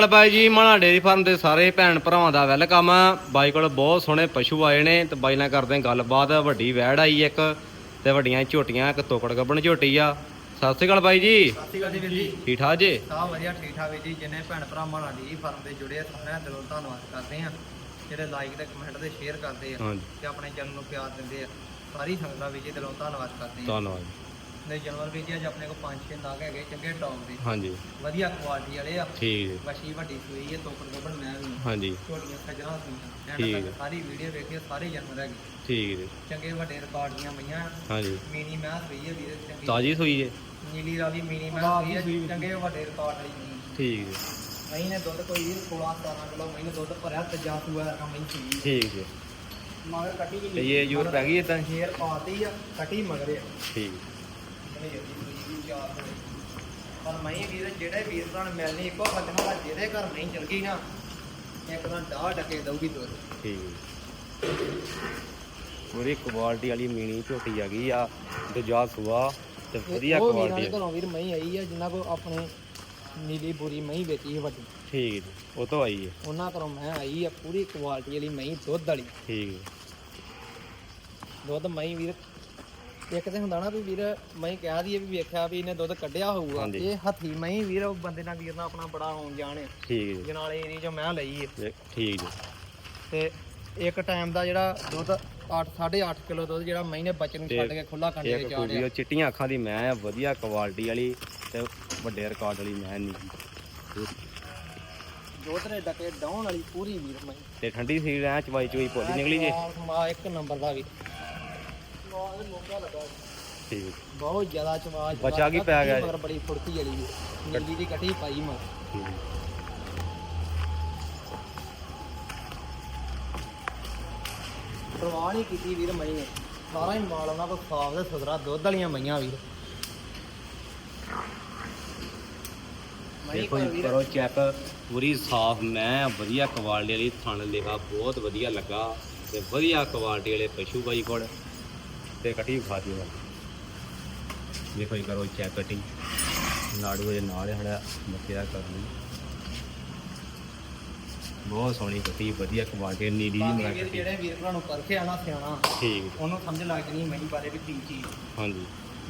ਹਾਲ ਬਾਈ ਜੀ ਮਾਣਾ dairy farm ਦੇ ਸਾਰੇ ਭੈਣ ਭਰਾਵਾਂ ਦਾ ਵੈਲਕਮ। ਬਾਈ ਕੋਲ ਬਹੁਤ ਸੋਹਣੇ ਪਸ਼ੂ ਆਏ ਨੇ ਤੇ ਬਾਈ ਨਾਲ ਕਰਦੇ ਹਾਂ ਗੱਲਬਾਤ। ਵੱਡੀ ਵੈੜ ਆਈ ਇੱਕ ਤੇ ਵੱਡੀਆਂ ਝੋਟੀਆਂ ਇੱਕ ਤੋਕੜ ਗੱਬਣ ਝੋਟੀ ਆ। ਸਤਿ ਸ਼੍ਰੀ ਅਕਾਲ ਬਾਈ ਜੀ। ਸਤਿ ਸ਼੍ਰੀ ਅਕਾਲ ਜੀ ਵੀਰ ਜੀ। ਠੀਕ ਠਾਕ ਜੀ? ਸਭ ਵਧੀਆ ਠੀਕ ਠਾਕ ਵੀਰ ਜੀ। ਜਿੰਨੇ ਭੈਣ ਭਰਾ ਮਾਣਾ ਦੀ ਫਾਰਮ ਦੇ ਜੁੜੇ ਆ ਸਾਰਿਆਂ ਦਿਲੋਂ ਧੰਨਵਾਦ ਕਰਦੇ ਆ ਜਿਹੜੇ ਲਾਈਕ ਤੇ ਕਮੈਂਟ ਤੇ ਸ਼ੇਅਰ ਕਰਦੇ ਆ ਹਾਂਜੀ। ਤੇ ਆਪਣੇ ਚੈਨਲ ਨੂੰ ਪਿਆਰ ਦਿੰਦੇ ਆ ਸਾਰੀ ਸੰਗਤ ਦਾ ਵੀਰ ਜੀ ਦਿਲੋਂ ਧੰਨਵਾਦ ਕਰਦੇ ਆ ਧੰਨਵਾਦ। ਨੇ ਜਾਨਵਰ ਵੀਰ ਜੀ ਅੱਜ ਆਪਣੇ ਕੋਲ ਪੰਜ ਛੇ ਨਾਗ ਹੈਗੇ ਚੰਗੇ ਟੌਪ ਦੇ। ਹਾਂਜੀ। ਵਧੀਆ ਕੁਆਲਿਟੀ ਵਾਲੇ ਆ। ਠੀਕ ਜੀ। ਮੱਛੀ ਵੱਡੀ ਸੂਈ ਹੈ ਤੋਕੜ ਗੱਬਣ ਮੈਂ ਵੀ। ਹਾਂਜੀ। ਛੋਟੀਆਂ ਸਜਣਾ ਸੂਈਆਂ ਠੀਕ ਹੈ। ਸਾਰੀ ਵੀਡੀਓ ਵੇਖਿਓ ਸਾਰੇ ਜਾਨਵਰ ਹੈਗੇ। ਠੀਕ ਜੀ। ਚੰਗੇ ਵੱਡੇ ਰਿਕਾਰਡ ਦੀਆਂ ਮਈਆਂ ਹਾਂਜੀ। ਮੀਨੀ ਮੈਂ ਸੂਈ ਹੈ ਵੀਰ ਚੰਗੀ। ਤਾਜੀ ਸੂਈ ਜੇ ਨੀਲੀ ਰਾਵੀ ਮੀਨੀ ਮੈਂ ਸੂਈ ਹੈ ਚੰਗੇ ਵੱਡੇ ਰਿਕਾਰਡ ਵਾਲੀ ਠੀਕ ਜੀ। ਨੇ ਦੁੱਧ ਕੋਈ ਵੀ 16 17 ਕਿਲੋ ਨੇ ਦੁੱਧ ਭਰਿਆ ਤੇ ਜਾ ਸੂਆ ਦਾ ਮਹੀਂ ਸੀ ਠੀਕ ਜੀ। ਮਗਰ ਕੱਟੀ ਵੀ ਇਹ ਜੂਰ ਪੈ ਗਈ ਇਦਾਂ ਸ਼ੇਰ ਪਾਤੀ ਆ ਕੱਟੀ ਮਗਰ ਆ। ਠੀਕ। ਪਰ ਮਹੀਂ ਵੀਰ ਜਿਹੜੇ ਵੀਰ ਭਰਾ ਨੂੰ ਮਿਲਣੀ ਇੱਕੋ ਸੱਜਣਾ ਦਾ ਜਿਹਦੇ ਘਰ ਨਹੀਂ ਚਲ ਗਈ ਨਾ ਇੱਕ ਤਾਂ ਡਾਹ ਡਕੇ ਦਊਗੀ ਦੁੱਧ ਠੀਕ। ਪੂਰੀ ਕੁਆਲਿਟੀ ਵਾਲੀ ਮੀਣੀ ਝੋਟੀ ਆ ਗਈ ਆ ਦੂਜਾ ਸੁਆ ਤੇ ਵਧੀਆ ਉਹ ਵੀਰਾਂ ਕੁਆਲਿਟੀ ਘਰੋਂ ਵੀਰ ਮਹੀਂ ਆਈ ਆ ਜਿਨ੍ਹਾਂ ਕੋ ਆਪਣੇ ਨੀਲੀ ਬੁਰੀ ਮਹੀਂ ਵੇਚੀ ਸੀ ਵੱਡੀ। ਠੀਕ ਜੀ ਉਹ ਤੋਂ ਆਈ ਹੈ। ਉਹਨਾਂ ਘਰੋਂ ਮੈਂ ਆਈ ਆ ਪੂਰੀ ਕੁਆਲਿਟੀ ਵਾਲੀ ਮਹੀਂ ਦੁੱਧ ਵਾਲੀ। ਠੀਕ। ਜੀ ਦੁੱਧ ਮਹੀਂ ਵੀਰ ਇੱਕ ਤੇ ਹੁੰਦਾ ਨਾ ਵੀ ਵੀਰ ਮੈਂ ਕਹਿ ਦਈਏ ਵੀ ਵੇਖਿਆ ਵੀ ਇਹਨੇ ਦੁੱਧ ਕੱਢਿਆ ਹੋਊਗਾ। ਹਾਂਜੀ। ਇਹ ਹੱਥੀ ਮਹੀਂ ਵੀਰ ਉਹ ਬੰਦੇ ਨਾਲ ਵੀਰ ਨਾਲ ਆਪਣਾ ਬੜਾ ਆਉਣ ਜਾਣ। ਆ ਠੀਕ ਜੀ। ਜਨਾਲੇ ਏਰੀਏ ਚੋਂ ਮੈਂ ਲਈ ਤੇ ਠੀਕ ਜੀ। ਤੇ ਇੱਕ ਟਾਈਮ ਦਾ ਜਿਹੜਾ ਦੁੱਧ 8 8.5 ਕਿਲੋ ਦੁੱਧ ਜਿਹੜਾ ਮਹੀਂ ਨੇ ਬੱਚੇ ਨੂੰ ਤੇ ਛੱਡ ਕੇ ਖੁੱਲਾ ਕੰਡੇ ਇੱਕ ਤੇ ਖੂਬੀ ਚਾੜਿਆ ਉਹ ਚਿੱਟੀਆਂ ਅੱਖਾਂ ਦੀ ਮੈਂ ਆ ਵਧੀਆ ਕੁਆਲਿਟੀ ਵਾਲੀ ਤੇ ਵੱਡੇ ਰਿਕਾਰਡ ਵਾਲੀ ਮੈਂ ਨਹੀਂ। ਦੁੱਧ ਨੇ ਡਕੇ ਡਾਉਣ ਵਾਲੀ ਪੂਰੀ ਵੀਰ ਮਹੀਂ ਤੇ ਠੰਡੀ ਸੀਲ ਐ ਚਵਾਈ ਚਵਾਈ ਪੋਲੀ ਨਿਕਲੀ ਜੇ। ਮਾ ਇੱਕ ਨੰਬਰ ਦਾ ਵੀ। ਲੱਗਾ ਠੀਕ। ਬਹੁਤ ਜ਼ਿਆਦਾ ਚਵਾਜ ਬੱਚਾ ਕੀ ਪੈ ਗਿਆ? ਮਗਰ ਬੜੀ ਫੁਰਤੀ ਵਾਲੀ ਵੀ ਨੀਲੀ ਦੀ ਕੱਟੀ ਪਾਈ ਜੀ। ਪਰਵਾਹ ਨਹੀਂ ਕੀਤੀ ਵੀਰ ਮਈ ਨੇ। ਸਾਰਾ ਹੀ ਮਾਲ ਉਹਨਾਂ ਕੋਲ ਸਾਫ਼ ਤੇ ਸੁਥਰਾ ਦੁੱਧ ਵਾਲੀਆਂ ਮਈਆਂ ਵੀਰ। ਦੇਖੋ ਜੀ ਕਰੋ ਚੈੱਕ। ਪੂਰੀ ਸਾਫ਼ ਮੈਂ ਵਧੀਆ ਕੁਆਲਿਟੀ ਵਾਲੀ ਥਣ ਲਿਖਾ ਬਹੁਤ ਵਧੀਆ ਲੱਗਾ। ਤੇ ਵਧੀਆ ਕੁਆਲਿਟੀ ਵਾਲੇ ਪਸ਼ੂ ਬਾਈ ਕੋਲ। ਤੇ ਕਟੀ ਖਾ ਦਿਓ ਦੇਖੋ ਜੀ ਕਰੋ ਚੈੱਕ ਕਟਿੰਗ ਨਾੜੂ ਦੇ ਨਾਲ ਹੜਾ ਮੱਕਿਆ ਕਰਨੀ ਬਹੁਤ ਸੋਹਣੀ ਕੱਟੀ ਵਧੀਆ ਕੁਆਲਿਟੀ ਨੀਲੀ ਜੀ ਬਾਕੀ ਮਰਾ ਵੀਰ ਕੱਟੀ ਜਿਹੜੇ ਵੀਰ ਭਰਾ ਨੂੰ ਪਰਖਿਆ ਨਾ ਸਿਆਣਾ ਠੀਕ ਉਹਨੂੰ ਸਮਝ ਲੱਗ ਜਣੀ ਮਈ ਬਾਰੇ ਵੀ ਕੀ ਚੀਜ਼। ਹਾਂਜੀ।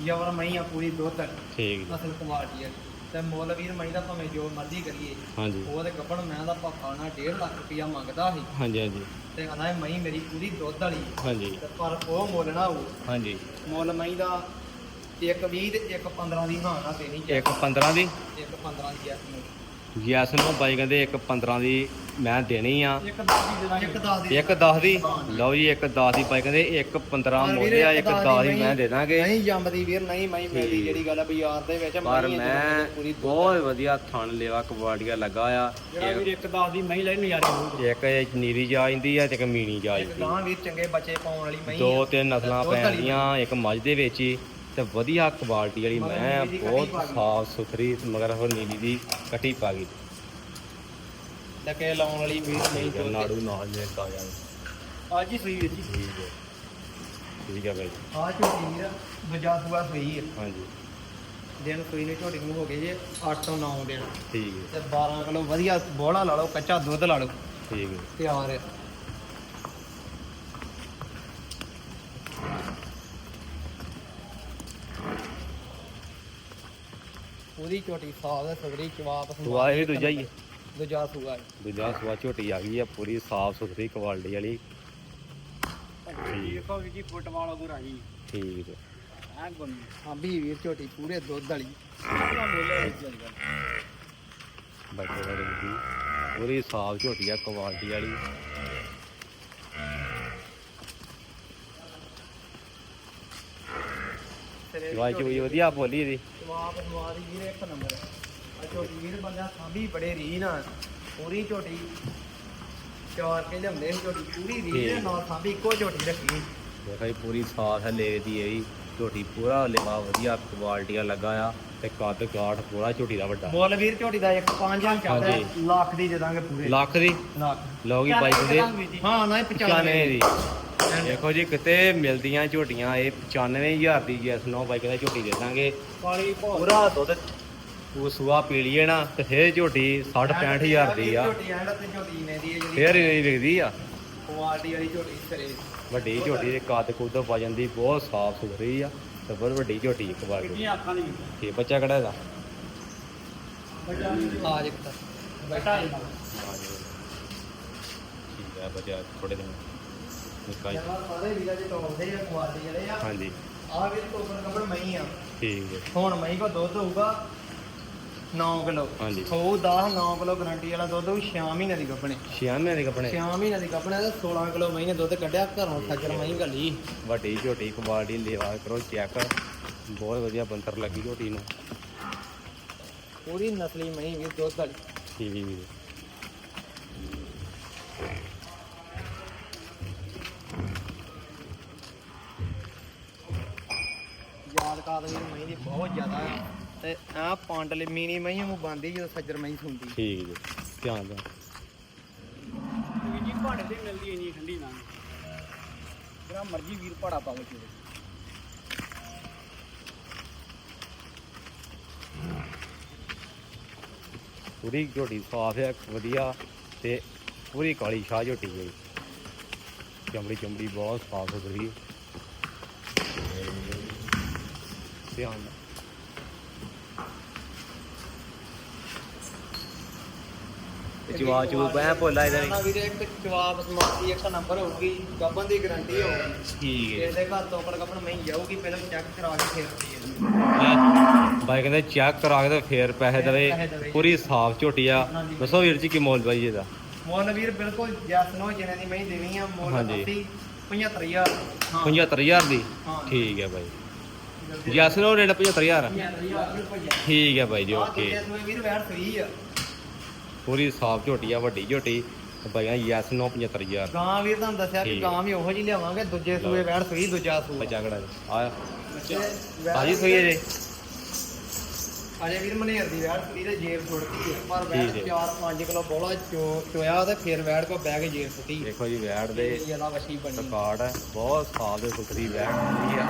ਯਾਰ ਮਈ ਆ ਪੂਰੀ ਦੁੱਧ। ਵਾਲੀ, ਠੀਕ ਅਸਲ ਕੁਆਲਿਟੀ ਹੈ ਤੇ ਮੁੱਲ ਵੀਰ ਮਈ ਦਾ ਭਾਵੇਂ ਜੋ ਮਰਜ਼ੀ ਕਰੀਏ। ਹਾਂਜੀ। ਉਹ ਤੇ ਗੱਬਣ ਮੈਂ ਦਾ ਪਾਣਾ 1.5 ਲੱਖ ਰੁਪਇਆ ਮੰਗਦਾ ਸੀ। ਹਾਂਜੀ ਹਾਂਜੀ। ਤੇ ਕਹਿੰਦਾ ਮਈ ਮੇਰੀ ਪੂਰੀ ਦੁੱਧ ਵਾਲੀ ਹਾਂਜੀ। ਪਰ ਉਹ ਮੁੱਲ ਨਾ ਹੋਊ। ਹਾਂਜੀ। ਮੁੱਲ ਮਈ ਦਾ ਇੱਕ 20 ਤੇ ਇੱਕ 15 ਦੀ ਹਾਂ ਨਾ ਦੇਣੀ ਇੱਕ 15 ਦੀ? ਇੱਕ 15 ਦੀ ਐਸ ਨੂੰ ਜੈਸ ਨੂੰ ਬਾਈ ਕਹਿੰਦੇ ਇੱਕ 15 ਦੀ ਮੈਂ ਦੇਣੀ ਆ। ਇੱਕ 10 ਦੀ ਦੇਣਾ ਇੱਕ 10 ਦੀ। ਇੱਕ 10 ਦੀ? ਲਓ ਜੀ ਇੱਕ 10 ਦੀ ਪਾਈ ਕਹਿੰਦੇ ਇੱਕ 15 ਮੋਲੇ ਆ ਇੱਕ 10 ਦੀ ਮੈਂ ਦੇ ਦਾਂਗੇ। ਨਹੀਂ ਜੰਮਦੀ ਵੀਰ ਨਹੀਂ ਮੈਂ ਠੀਕ। ਜਿਹੜੀ ਗੱਲ ਆ ਬਾਜ਼ਾਰ ਦੇ ਵਿੱਚ ਪਰ ਆ ਮੈਂ ਬਹੁਤ ਵਧੀਆ ਥਣ ਲੇਵਾ ਕਵਾੜੀਆ ਲੱਗਾ ਆ। ਜਿਹੜਾ ਵੀਰ ਇੱਕ 10 ਦੀ ਮਹੀਂ ਲੈ ਨਜ਼ਾਰੇ ਇੱਕ ਇੱਕ ਨੀਰੀ ਜਾ ਜਾਂਦੀ ਆ ਤੇ ਇੱਕ ਮੀਣੀ ਜਾ ਜਾਂਦੀ। ਗਾਂ ਵੀਰ ਚੰਗੇ ਬੱਚੇ ਪਾਉਣ ਵਾਲੀ ਮਹੀਂ ਦੋ ਤਿੰਨ ਨਸਲਾਂ ਪੈਂਦੀਆਂ ਇੱਕ ਮੱਝ ਦੇ ਵਿੱਚ ਹੀ। ਤੇ ਵਧੀਆ ਕੁਆਲਿਟੀ ਵਾਲੀ ਮੈਂ ਬਹੁਤ। ਸਾਫ਼ ਸੁਥਰੀ ਮਗਰ ਉਹ ਨੀਲੀ ਦੀ ਕੱਟੀ ਪਾ ਗਈ। ਡਕੇ ਲਾਉਣ ਵਾਲੀ ਵੀਰ ਨਹੀਂ ਹੈ, ਨਾੜੂ ਨਾਲ ਲੈ ਕੇ ਆ ਜਾਵੇ ਅੱਜ ਹੀ ਸਹੀ ਵੀਰ ਜੀ। ਠੀਕ ਹੈ ਠੀਕ ਹੈ ਬਾਈ। ਆ ਝੋਟੀ ਵੀਰ ਦੂਜਾ ਸੂਆ ਸਹੀ ਹੈ। ਹਾਂਜੀ। ਦਿਨ ਸੂਈ ਨੇ ਝੋਟੀ ਨੂੰ ਹੋ ਗਏ ਜੇ 8 ਤੋਂ 9 ਦਿਨ। ਠੀਕ ਹੈ ਤੇ 12 ਕਿਲੋ ਵਧੀਆ ਬੋਲਾ ਲਾ ਲਓ ਕੱਚਾ ਦੁੱਧ ਲਾ ਲਓ। ਠੀਕ ਹੈ ਤਿਆਰ ਹੈ। ਉਹਦੀ ਝੋਟੀ ਸਾਫ਼ ਹੈ ਸਗਰੀ ਜਵਾਬ ਸੁਆ ਇਹ ਦੂਜਾ ਹੀ ਹੈ। ਦੂਜਾ ਸੂਆ ਹੈ। ਦੂਜਾ ਸੁਆ ਝੋਟੀ ਆ ਗਈ ਆ ਪੂਰੀ ਸਾਫ਼ ਸੁਥਰੀ ਕੁਆਲਿਟੀ ਵਾਲੀ। ਦੇਖੋ ਵੀ ਜੀ ਠੀਕ ਹੈ ਗੁੰਨ ਵੀਰ ਝੋਟੀ ਪੂਰੇ ਦੁੱਧ ਵਾਲੀ। ਬੱਚੇ ਦੀ ਪੂਰੀ ਸਾਫ਼ ਝੋਟੀ ਆ ਕੁਆਲਿਟੀ ਵਾਲੀ। ਜਵਾਈ ਚੋਈ ਵਧੀਆ ਬੋਲੀ ਦੀ ਜਵਾਬ ਜਵਾਬ ਵੀਰ ਇੱਕ ਨੰਬਰ। ਆ ਝੋਟੀ ਵੀਰ ਬੰਦਾ ਸਾਂਭੀ ਬੜੇ ਰੀ ਨਾਲ ਪੂਰੀ ਝੋਟੀ। ਚਾਰ ਕੇ ਲਿਆਉਂਦੇ ਸੀ ਝੋਟੀ ਪੂਰੀ ਰੀ ਦੇ ਠੀਕ। ਨਾਲ ਸਾਂਭੀ ਇੱਕੋ ਝੋਟੀ ਰੱਖੀ। ਦੇਖਾ ਜੀ ਪੂਰੀ ਸਾਫ਼ ਹੈ ਲੈ ਦੀ ਇਹ ਝੋਟੀ ਪੂਰਾ ਲੇਵਾ ਵਧੀਆ ਕੁਆਲਿਟੀ ਦਾ ਲੱਗਾ ਆ ਤੇ ਕੱਦ ਕਾਠ ਪੂਰਾ ਝੋਟੀ ਦਾ ਵੱਡਾ। ਮੁੱਲ ਵੀਰ ਝੋਟੀ ਦਾ ਇੱਕ 5000 ਚੱਲਦਾ। ਲੱਖ ਦੀ ਦੇ ਦਾਂਗੇ ਪੂਰੇ। ਲੱਖ ਦੀ? ਲੱਖ। ਲੋਗੀ ਬਾਈਕ ਦੇ ਹਾਂ ਨਾ 95 95 ਦੀ। ਦੇਖੋ ਜੀ ਕਿਤੇ ਮਿਲਦੀਆਂ ਝੋਟੀਆਂ ਇਹ 95000 ਦੀ ਜੈਸ ਨੋ ਬਾਈਕ ਦਾ ਝੋਟੀ ਦੇ ਦਾਂਗੇ। ਭੌਰ ਪੂਰਾ ਦੁੱਧ ਉਹ ਸੁਆ ਪੀ ਲਈਏ ਨਾ ਤੇ ਫੇਰ ਝੋਟੀ 60 65000 ਦੀ ਆ। ਝੋਟੀ ਐਂਡ ਤੇ ਝੋਟੀ ਨੇ ਦੀ ਹੈ ਜਿਹੜੀ ਫੇਰ ਇਹ ਵਿਕਦੀ ਆ। ਕੁਆਲਿਟੀ ਵਾਲੀ ਝੋਟੀ ਸਰੇ ਵੱਡੀ ਝੋਟੀ ਦੇ ਕੱਦ ਕੁੱਦ ਪਾ ਜਾਂਦੀ ਬਹੁਤ ਸਾਫ਼ ਸੁਥਰੀ ਆ ਤੇ ਬਹੁਤ ਵੱਡੀ ਝੋਟੀ ਇੱਕ ਵਾਰ। ਦੀ ਅੱਖਾਂ ਦੀ ਤੇ ਬੱਚਾ ਕਿਹੜਾ ਇਹਦਾ? ਆ ਜੇ ਪੁੱਤ ਬੈਠਾ ਠੀਕ ਹੈ ਬੱਚਾ ਥੋੜੇ ਦਿਨ। ਨਿੱਕਾ ਜਿਹਾ। ਜਮਾ ਸਾਰੇ ਵੀਰਾਂ ਦੇ ਟੋਲਦੇ ਆ ਕੁਆਲਿਟੀ ਜਿਹੜੇ ਆ। ਹਾਂਜੀ। ਆ ਵੀ ਟੋਕਰ ਕਬਰ ਮਈ ਆ। ਠੀਕ ਹੈ। ਹੁਣ ਮਈ ਕੋ ਦੁੱਧ ਹੋਊਗਾ 9 ਕਿਲੋ। ਹਾਂਜੀ। ਹੋਊ 10 9 ਕਿਲੋ ਗਾਰੰਟੀ ਵਾਲਾ ਦੁੱਧ ਹੋਊ 6 ਮਹੀਨੇ ਦੀ ਗੱਭਣੇ। ਛੇ ਮਹੀਨੇ ਦੇ ਕੱਪੜੇ 6 ਮਹੀਨੇ ਦੀ ਗੱਭਣੇ ਤੇ 16 ਕਿਲੋ ਮਈ ਨੇ ਦੁੱਧ ਕੱਢਿਆ ਘਰੋਂ ਖੱਜਰ ਮਈ ਗੱਲੀ ਵੱਡੀ ਝੋਟੀ ਕੁਆਲਿਟੀ ਲੈਵਾ ਕਰੋ ਚੈੱਕ। ਬਹੁਤ ਵਧੀਆ ਬੰਤਰ ਲੱਗੀ ਝੋਟੀ ਨੂੰ। ਪੂਰੀ ਨਸਲੀ ਮਈ ਵੀ ਦੁੱਧ ਵਾਲੀ। ਠੀਕ ਹੈ। ਬਹੁਤ ਜ਼ਿਆਦਾ ਆ। ਤੇ ਆ ਪਾਂਡਲੇ ਮੀਨੀ ਮਈ ਨੂੰ ਬੰਦੀ ਜਦੋਂ ਸੱਜਰ ਮਈ ਹੁੰਦੀ ਠੀਕ ਜੀ ਧਿਆਨ ਦਿਓ ਜੀ ਭਾੜੇ ਤੇ ਮਿਲਦੀ ਇੰਨੀ ਠੰਡੀ ਨਾ। ਜਿਹੜਾ ਮਰਜ਼ੀ ਵੀਰ ਭਾੜਾ ਪਾਵੇ ਚੋਰੇ ਪੂਰੀ ਝੋਟੀ ਸਾਫ਼ ਹੈ ਵਧੀਆ ਤੇ ਪੂਰੀ ਕਾਲੀ ਸ਼ਾਹ ਝੋਟੀ ਹੈ। ਚਮੜੀ ਚਮੜੀ ਬਹੁਤ ਸਾਫ਼ ਸੁਥਰੀ। ਹੈ ਧਿਆਨ ਨਾਲ ਤੇ ਜਵਾ ਚੂ ਬੈ ਭੋਲਾ ਇਹਦਾ ਨਾ ਵੀਰੇ ਇੱਕ ਜਵਾਬ ਸਮਾਪਤੀ ਇੱਕ ਨੰਬਰ ਹੋਊਗੀ ਗੱਬਨ ਦੀ ਗਾਰੰਟੀ ਹੋਊਗੀ। ਠੀਕ ਹੈ। ਇਹਦੇ ਘਰ ਤੋਂ ਪਰ ਗੱਬਨ ਮਈ ਜਾਊਗੀ ਪਹਿਲਾਂ ਚੈੱਕ ਕਰਾ ਕੇ ਫੇਰ ਹੈ। ਬਾਈ ਕਹਿੰਦੇ ਚੈੱਕ ਕਰਾ ਕੇ ਤੇ ਫੇਰ ਪੈਸੇ ਪੈਸੇ ਦੇਵੇ ਦੇਵੇ। ਪੂਰੀ ਸਾਫ਼ ਝੋਟੀ ਆ। ਹਾਂਜੀ। ਦੱਸੋ ਵੀਰ ਜੀ ਕੀ ਮੁੱਲ ਬਾਈ ਇਹਦਾ? ਮੋਲ ਵੀਰ ਬਿਲਕੁਲ ਜੈਸ ਨੋ ਜਿਹਨੇ ਦੀ ਮੈਂ ਦੇਣੀ ਆ ਮੋਲ ਹਾਂਜੀ। ਅਸੀਂ 75000 ਹਾਂ। 75000 ਦੀ? ਹਾਂ। ਠੀਕ ਹੈ ਬਾਈ। ਜੈਸਨੋ ਰੇਟ 75000 ਠੀਕ ਹੈ ਬਾਈ ਜੀ ਓਕੇ ਪੂਰੀ ਸਾਫ਼ ਝੋਟੀ ਆ ਵੱਡੀ ਝੋਟੀ। ਬਾਈਆਂ ਯੈਸ ਨੋ 75000 ਗਾਂ ਵੀਰ ਤੁਹਾਨੂੰ ਦੱਸਿਆ ਕਿ। ਗਾਂ ਵੀ ਉਹੋ ਜੀ ਲਿਆਵਾਂਗੇ ਦੂਜੇ ਸੂਏ ਵੈਰ ਸਹੀ ਦੂਜਾ ਸੂਆ। ਕਿਹੜਾ ਆ ਵੈੜ ਬਾਜੀ ਸੋਈ ਹੈ ਜੀ। ਅਜੇ ਵੀਰ ਮਨੇਰ ਦੀ ਵੈੜ ਸਹੀ ਤੇ ਜੇਬ ਛੁੱਟਦੀ ਹੈ ਪਰ ਵੈੜ ਠੀਕ ਹੈ। 4-5 ਕਿਲੋ ਬੋਲਾ ਚੋ- ਚੋਇਆ ਤੇ ਫਿਰ ਵੈੜ ਕੋ ਬਹਿ ਕੇ ਜੇਬ ਸੁੱਟੀ ਦੇਖੋ ਜੀ ਵੈੜ ਦੇ ਜ਼ਿਆਦਾ ਵਸ਼ੀ ਬਣੀ। ਰਿਕਾਰਡ ਹੈ ਬਹੁਤ ਸਾਫ਼ ਤੇ ਸੁਥਰੀ ਵੈੜ ਹੁੰਦੀ ਆ।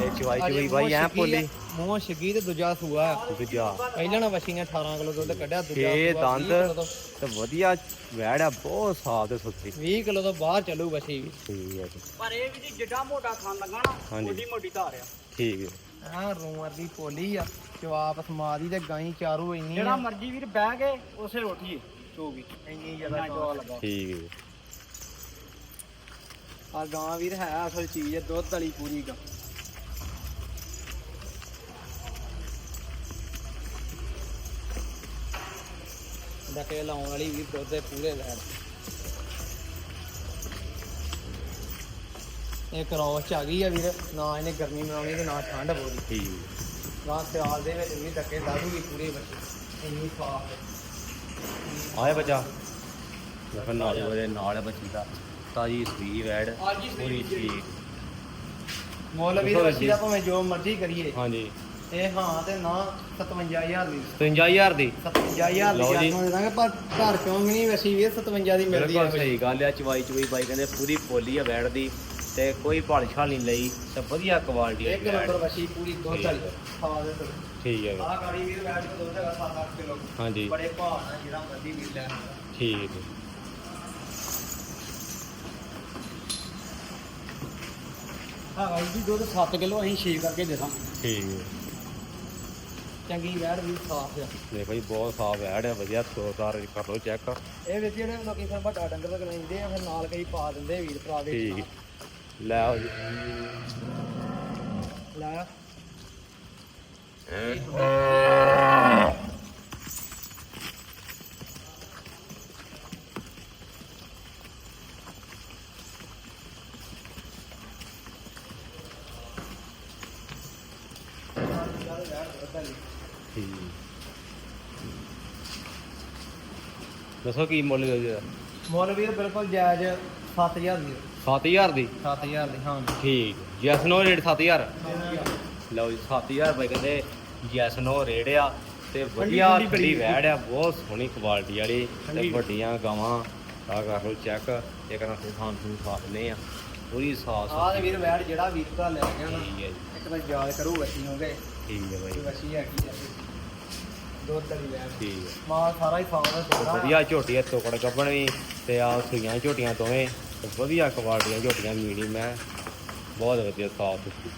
ਇਹ ਚਵਾਈ ਚਵਾਈ ਬਾਈ ਐ ਭੋਲੀ। ਮੂੰਹ ਛਿੱਗੀ ਤੇ ਦੂਜਾ ਸੂਆ। ਹੈ। ਦੂਜਾ। ਪਹਿਲਾਂ ਨਾ ਵਸ਼ੀ ਨੇ 18 ਕਿਲੋ ਦੁੱਧ ਕੱਢਿਆ ਦੂਜਾ ਛੇ ਸੂਆ ਦੰਦ 20 ਕਿਲੋ ਤੋਂ- ਤੇ ਵਧੀਆ ਵੈੜ ਆ ਬਹੁਤ ਸਾਫ਼ ਤੇ ਸੁਥਰੀ 20 ਕਿਲੋ ਤੋਂ ਬਾਹਰ ਚੱਲੂ ਵਸ਼ੀ। ਵੀ ਠੀਕ ਹੈ ਜੀ। ਪਰ ਇਹ ਵੀ ਜੀ ਜਿੱਡਾ ਮੋਟਾ ਖਾਣ ਲੱਗਾ ਨਾ ਹਾਂਜੀ। ਓਡੀ ਮੋਟੀ ਧਾਰ ਆ। ਠੀਕ ਹੈ। ਆ ਰੂਮਰ ਦੀ ਪੋਲੀ ਆ। ਜਵਾਬ ਸਮਾਦੀ ਤੇ ਗਾਈ ਚਾਰੂ ਇੰਨੀ ਜਿਹੜਾ ਮਰਜ਼ੀ ਵੀਰ ਬਹਿ ਕੇ ਉਸੇ ਰੋਟੀਏ ਚੋਗੀ ਇੰਨੀ ਜ਼ਿਆਦਾ ਚਵਾ ਲੱਗਾ। ਠੀਕ ਹੈ ਆ ਗਾਂ ਵੀਰ ਹੈ ਅਸਲ ਚੀਜ਼ ਹੈ ਦੁੱਧ ਵਾਲੀ ਪੂਰੀ ਗਾਂ। ਡਕੇ ਲਾਉਣ ਵਾਲੀ ਵੀ ਦੁੱਧ ਦੇ ਪੂਰੇ ਲੈਣ। ਇਹ ਕ੍ਰੋਸ ਚ ਆ ਗਈ ਆ ਵੀਰ। ਨਾ ਇਹਨੇ ਗਰਮੀ ਮਨਾਉਣੀ ਤੇ ਨਾ ਠੰਡ ਬੋਲੀ ਠੀਕ। ਹੈ। ਨਾ ਸਿਆਲ ਦੇ ਵਿੱਚ ਵੀ ਡੱਕੇ ਦਾਦੂਗੀ ਪੂਰੇ ਬੱਚੇ। ਇੰਨੀ ਸਾਫ਼ ਆਏ ਬੱਚਾ? ਦੇਖੋ ਨਾਲ ਉਹਦੇ ਨਾਲ ਹੈ ਬੱਚੀ ਦਾ। ਤਾਜੀ ਸੂਈ ਵੈੜ ਅੱਜ ਹੀ ਸੂਈ ਪੂਰੀ ਜੀ। ਠੀਕ। ਮੁੱਲ ਵੀਰ ਬੱਚੀ ਦਾ। ਭਾਵੇਂ ਜੋ ਮਰਜ਼ੀ ਕਰੀਏ। ਹਾਂਜੀ। ਇਹ ਹਾਂ ਤੇ ਨਾ 57000 ਦੀ। 53000 ਦੀ? 57000 ਲਓ ਦੀ। ਜਾਨ ਦੇ ਦਾਂਗੇ ਪਰ ਘਰ ਚੋਂ ਵੀ ਨਹੀਂ ਵਸੀ ਵੀਰ 57 ਦੀ ਮਿਲਦੀ ਬਿਲਕੁਲ ਹੈ ਸਹੀ ਗੱਲ ਆ ਚਵਾਈ ਚਵਾਈ ਬਾਈ ਕਹਿੰਦੇ ਪੂਰੀ ਪੋਲੀ ਆ ਵੈੜ ਦੀ। ਤੇ ਕੋਈ ਭਾਲ ਛਾਲ ਨਹੀਂ ਲਈ ਤੇ ਵਧੀਆ ਕੁਆਲਿਟੀ ਇੱਕ ਦੀ ਨੰਬਰ ਵਸੀ ਪੂਰੀ ਖਾ ਦੇ ਤੋ। ਠੀਕ ਹੈ। ਆਹ ਗਾੜੀ ਵੀਰ ਕੇ ਦੁੱਧ ਹੈਗਾ 7-8 ਕਿਲੋ। ਹਾਂਜੀ। ਬੜੇ ਭਾਅ ਨਾਲ ਜਿਹੜਾ ਮਰਜ਼ੀ ਵੀਰ ਲੈ ਠੀਕ ਹੈ। ਹਾਂ ਭਾਈ ਜੀ ਦੁੱਧ 7 ਕਿਲੋ ਅਸੀਂ 6 ਕਰਕੇ ਦੇ ਦਾਂ ਠੀਕ ਹੈ। ਚੰਗੀ ਵੈੜ ਵੀ ਸਾਫ਼ ਆ। ਦੇਖੋ ਜੀ ਬਹੁਤ ਸਾਫ਼ ਵੈੜ ਆ ਵਧੀਆ ਤੋਰਦਾਰ ਕਰ ਲਓ ਚੈੱਕ ਇਹ ਵਿੱਚ ਜਿਹੜੇ ਲੋਕੀ ਫਿਰ ਵੱਡਾ ਡੰਗਰ ਲੈਂਦੇ ਆ ਫਿਰ ਨਾਲ ਕਈ ਪਾ ਦਿੰਦੇ ਵੀਰ ਭਰਾ ਦੇ ਠੀਕ ਲੈ ਆਓ ਜੀ ਲੈ ਦੱਸੋ ਕੀ ਮੁੱਲ ਦੇ ਜੀ ਮੁੱਲ ਵੀਰ ਬਿਲਕੁਲ ਜਾਇਜ਼ 7000 ਦੀ 7000 ਦੀ? 7000 ਦੀ ਹਾਂ ਠੀਕ। ਜੈਸ ਨੋ ਰੇਟ 7000 ਲਓ ਜੀ 7000 ਰੁਪਏ ਕਹਿੰਦੇ ਜੈਸ ਨੋ ਰੇਟ ਆ। ਤੇ ਵਧੀਆ ਠੰਡੀ ਵੈੜ ਆ ਬਹੁਤ ਸੋਹਣੀ ਕੁਆਲਿਟੀ ਵਾਲੀ। ਤੇ। ਵੱਡੀਆਂ ਗਾਵਾਂ ਆ ਕਰ ਲਓ ਚੈੱਕ ਇੱਕ ਨਾ ਖਾਣ ਨੂੰ ਖਾਣੇ ਆ। ਪੂਰੀ ਸਾਫ਼ ਤੇ ਵੀਰ ਵੈੜ ਜਿਹੜਾ ਵੀਰ ਭਰਾ ਲੈ ਗਿਆ ਨਾ ਇੱਕ ਤਾਂ ਯਾਦ ਕਰੂ ਵਸੀ ਹੋਗੇ। ਠੀਕ ਹੈ ਕਿ ਬਾਈ। ਵਸੀ ਆ? ਦੁੱਧ ਵਾਲੀ ਵੈੜ ਠੀਕ ਹੈ। ਮਾਲ ਸਾਰਾ ਹੀ ਸਾਫ਼ ਦਾ ਤੇ ਵਧੀਆ ਝੋਟੀ ਹੈ ਤੋਕੜ ਗੱਬਣ ਵੀ ਤੇ ਆ ਸੂਈਆਂ ਝੋਟੀਆਂ ਦੋਵੇਂ। ਤੇ ਵਧੀਆ ਕੁਆਲਿਟੀ ਦੀਆਂ ਝੋਟੀਆਂ ਮੀਣੀ ਮੈਂ ਬਹੁਤ ਵਧੀਆ ਸਾਫ਼ ਸੁਥਰੀ।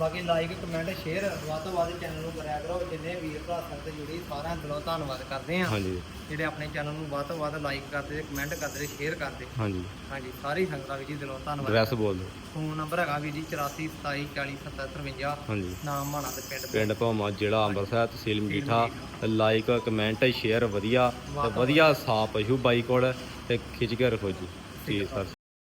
ਬਾਕੀ ਲਾਈਕ ਕਮੈਂਟ ਸ਼ੇਅਰ ਵੱਧ ਤੋਂ ਵੱਧ ਚੈਨਲ ਨੂੰ ਕਰਿਆ ਕਰੋ। ਜਿੰਨੇ ਵੀਰ ਭਰਾ ਸੰਗਤ ਜੁੜੀ ਸਾਰਿਆਂ ਦਿਲੋਂ ਧੰਨਵਾਦ ਕਰਦੇ ਹਾਂ। ਹਾਂਜੀ। ਜਿਹੜੇ ਆਪਣੇ ਚੈਨਲ ਨੂੰ ਵੱਧ ਤੋਂ ਵੱਧ ਲਾਈਕ ਕਰਦੇ ਕਮੈਂਟ ਕਰਦੇ ਸ਼ੇਅਰ ਕਰਦੇ ਹਾਂਜੀ। ਹਾਂਜੀ ਸਾਰੀ ਸੰਗਤਾਂ ਵਿੱਚ ਦਿਲੋਂ ਧੰਨਵਾਦ। ਐਡਰੈਸ ਬੋਲ ਦਿਓ। ਫੋਨ ਨੰਬਰ ਹੈਗਾ ਵੀਰ ਜੀ 84 27 40 77 53 ਹਾਂਜੀ। ਨਾਮ ਮਾਣਾ ਤੇ ਪਿੰਡ ਪਿੰਡ ਭੌਮਾ। ਜ਼ਿਲ੍ਹਾ ਅੰਮ੍ਰਿਤਸਰ ਤਹਿਸੀਲ ਮਜੀਠਾ ਤੇ ਲਾਈਕ ਕਮੈਂਟ ਸ਼ੇਅਰ ਵਧੀਆ ਤੇ ਵਧੀਆ ਸਾਫ਼ ਪਸ਼ੂ ਬਾਈ ਕੋਲ ਤੇ ਖਿੱਚ ਕੇ ਰੱਖੋ ਜੀ। ਠੀਕ ਸਰ